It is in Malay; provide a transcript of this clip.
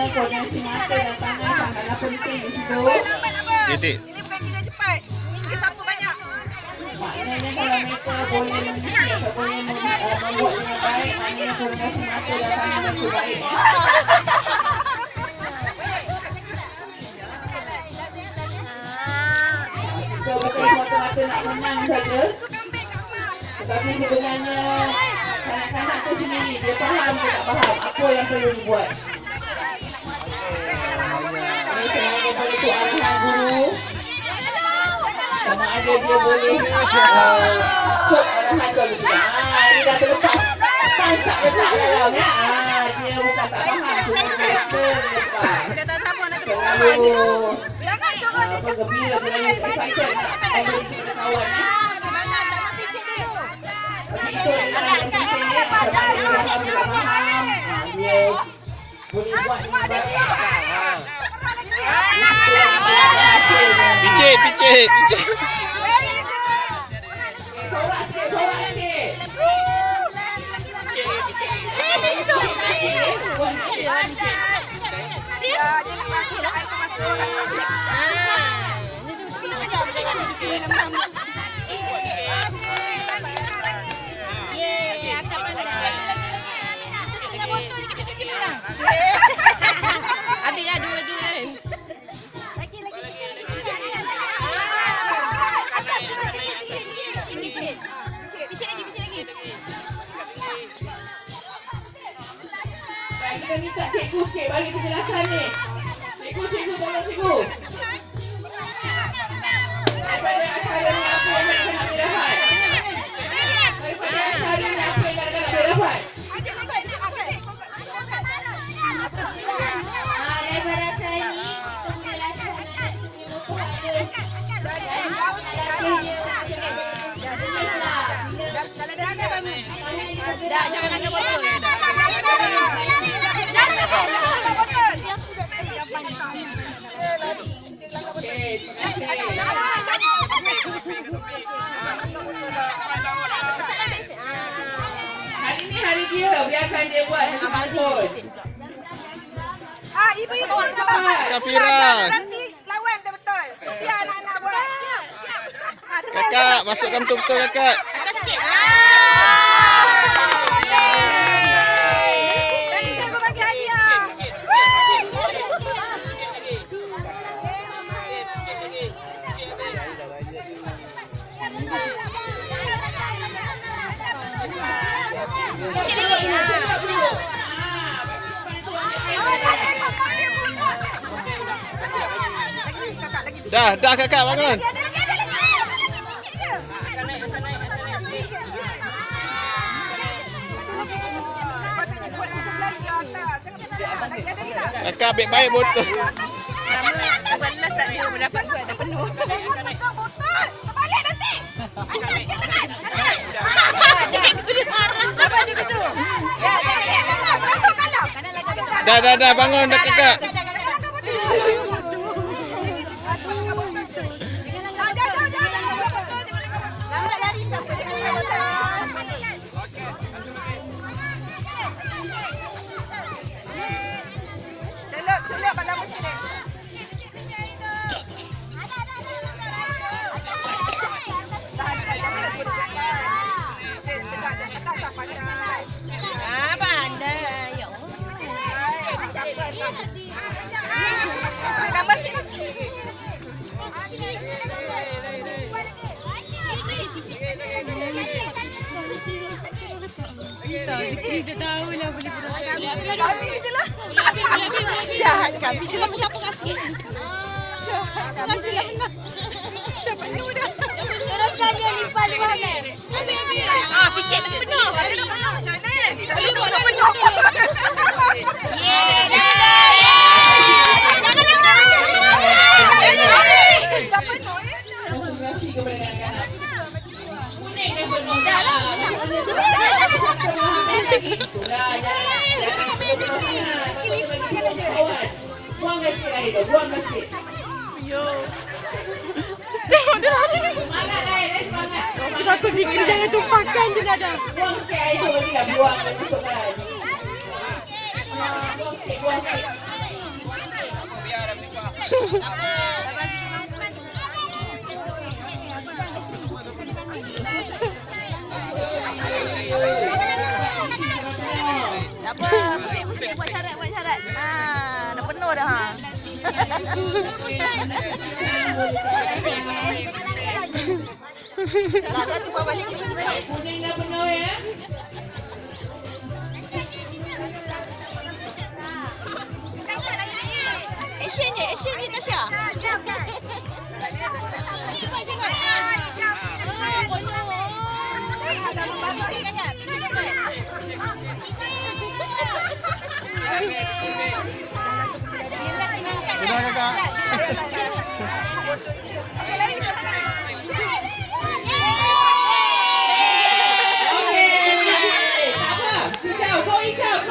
mana koordinasi mata dan tangan sangatlah penting di situ. Ini bukan kerja cepat. Ini siapa banyak. Maknanya kalau mereka boleh boleh mem- membuat dengan baik, maknanya koordinasi mata dan tangan mereka baik. Kita betul semata-mata nak menang saja. Tetapi sebenarnya kanak-kanak tu sendiri, dia faham ke tak faham apa yang perlu dibuat. Sama ada dia boleh uh. Ah, ini dah terlepas. Stans tak letak dalam ya. Ah, dia bukan tak faham. Cuma dia terlepas. Dia nak memberi kepada kawan. ya. Jangan tak nak picit dia. Yang penting ya. Kalau dia faham, dia tak faham. ah, Dia boleh buat dengan baik. Picit, picit, picit. Eh, air masuk. Adik kita minta cikgu sikit bagi penjelasan ni. Cikgu, cikgu, tolong cikgu. Daripada acara ni apa yang nak boleh dapat? Daripada acara ni apa yang nak boleh dapat? Ah, Dah, jangan angkat botol. Dia, biarkan dia buat mana pun. Ah, ibu-ibu Cepat. Kafira. Nanti lawan betul-betul. Biar anak-anak buat. Ah. Kakak, masukkan betul-betul kakak. Atas sikit. Nanti ada lagi tak? Kakak botol. Tak dia mendapat buat dah penuh. Jangan pegang botol. Terbalik nanti. Atas sikit tangan. Atas. Cikgu dia marah. Siapa juga tu? Ya, jangan lihat tangan. Langsung kalau. Dah, dah, dah. Bangun dah kakak. Kita tahu lah boleh Ambil je lah. Jahat kami. Teruskan dia lipat balik. Ah, picit tu penuh. Macam ni. Dah tutup penuh. Sikit air tu. Buangkan sikit. Semangat lain. Eh, semangat. Aku fikir jangan tumpahkan je dah dah. Buang sikit air tu lagi lah. Buang masukkan. Buang sikit, buang sikit. Tak apa, pusing-pusing buat syarat, buat syarat. Ha, dah penuh dah ha. Kan tu balik kita sini balik. Kuning dah penuh ya. Action je, action je Tasha. Cepat jangan. Ah, penuh.